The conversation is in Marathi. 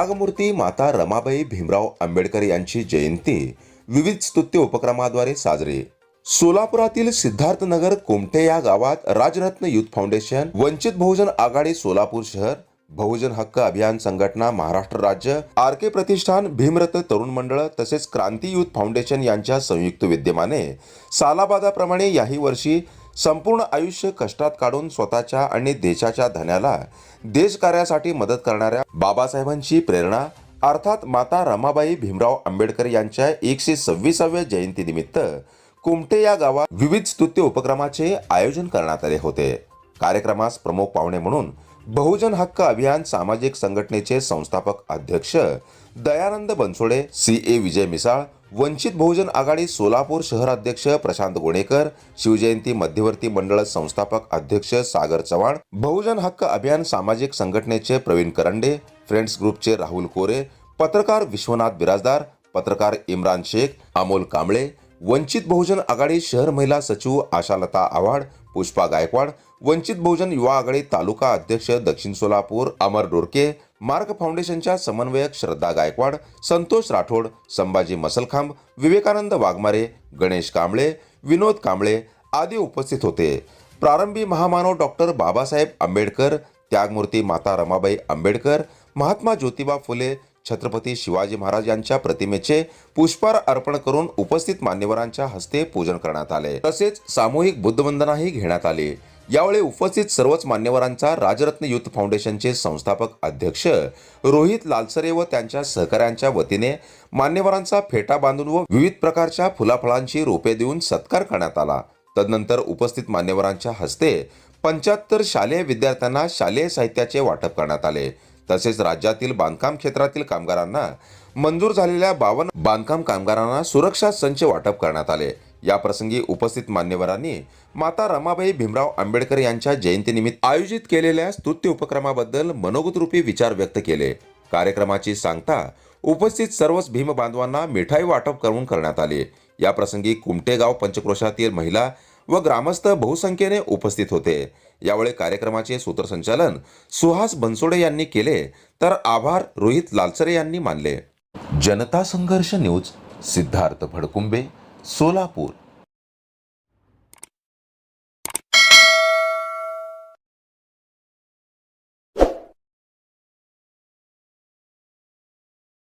त्यागमूर्ती माता रमाबाई भीमराव आंबेडकर यांची जयंती विविध स्तुत्य उपक्रमाद्वारे साजरी. सोलापुरातील सिद्धार्थनगर कोमटे या गावात राजरत्न युथ फाउंडेशन वंचित बहुजन आघाडी सोलापूर शहर बहुजन हक्क अभियान संघटना महाराष्ट्र राज्य आर के प्रतिष्ठान भीमरत तरुण मंडळ तसेच क्रांती युथ फाउंडेशन यांच्या संयुक्त विद्यमाने सालाबादाप्रमाणे याही वर्षी संपूर्ण आयुष्य कष्टात काढून स्वतःच्या आणि देशाच्या धन्याला देशकार्यासाठी मदत करणाऱ्या बाबासाहेबांची प्रेरणा अर्थात माता रमाबाई भीमराव आंबेडकर यांच्या एकशे सव्वीसाव्या जयंतीनिमित्त कुमटे या गावात विविध स्तुत्य उपक्रमाचे आयोजन करण्यात आले होते. कार्यक्रमास प्रमुख पाहुणे म्हणून बहुजन हक्क अभियान सामाजिक संघटनेचे संस्थापक अध्यक्ष दयानंद बनसोडे सी ए विजय मिसाळ वंचित बहुजन आघाडी सोलापूर शहराध्यक्ष प्रशांत गोणेकर शिवजयंती मध्यवर्ती मंडळ संस्थापक अध्यक्ष सागर चव्हाण बहुजन हक्क अभियान सामाजिक संघटनेचे प्रवीण करंडे फ्रेंड्स ग्रुपचे राहुल कोरे पत्रकार विश्वनाथ बिराजदार पत्रकार इम्रान शेख अमोल कांबळे वंचित बहुजन आघाडी शहर महिला सचिव आशालता आव्हाड पुष्पा गायकवाड वंचित बहुजन युवा आघाडी तालुका अध्यक्ष दक्षिण सोलापूर अमर डोरके मार्ग फाउंडेशनच्या समन्वयक श्रद्धा गायकवाड संतोष राठोड संभाजी मसलखांब विवेकानंद वाघमारे गणेश कांबळे विनोद कांबळे आदी उपस्थित होते. प्रारंभी महामानव डॉक्टर बाबासाहेब आंबेडकर त्यागमूर्ती माता रमाबाई आंबेडकर महात्मा ज्योतिबा फुले छत्रपती शिवाजी महाराज यांच्या प्रतिमेचे पुष्पहार अर्पण करून उपस्थित मान्यवरांच्या हस्ते पूजन करण्यात आले. तसेच सामूहिक बुद्धवंदनाही घेण्यात आली. यावेळी उपस्थित सर्वच मान्यवरांचा राजरत्न युथ फाउंडेशनचे संस्थापक अध्यक्ष रोहित लालसरे व त्यांच्या सहकाऱ्यांच्या वतीने मान्यवरांचा फेटा बांधून व विविध प्रकारच्या फुलाफळांची रोपे देऊन सत्कार करण्यात आला. तदनंतर उपस्थित मान्यवरांच्या हस्ते पंच्याहत्तर शालेय विद्यार्थ्यांना शालेय साहित्याचे वाटप करण्यात आले. तसेच राज्यातील बांधकाम क्षेत्रातील कामगारांना मंजूर झालेल्या बावन बांधकाम कामगारांना सुरक्षा संच वाटप करण्यात आले. या प्रसंगी उपस्थित मान्यवरांनी माता रमाबाई भीमराव आंबेडकर यांच्या जयंतीनिमित्त आयोजित केलेल्या स्तुत्य उपक्रमाबद्दल मनोगतरूपी विचार व्यक्त केले. कार्यक्रमाची सांगता उपस्थित सर्वच भीम बांधवांना मिठाई वाटप करून करण्यात आले. या प्रसंगी कुमटेगाव पंचक्रोशातील महिला व ग्रामस्थ बहुसंख्येने उपस्थित होते. यावेळी कार्यक्रमाचे सूत्रसंचालन सुहास बनसोडे यांनी केले तर आभार रोहित लालसरे यांनी मानले. जनता संघर्ष न्यूज सिद्धार्थ भडकुंबे सोलापूर.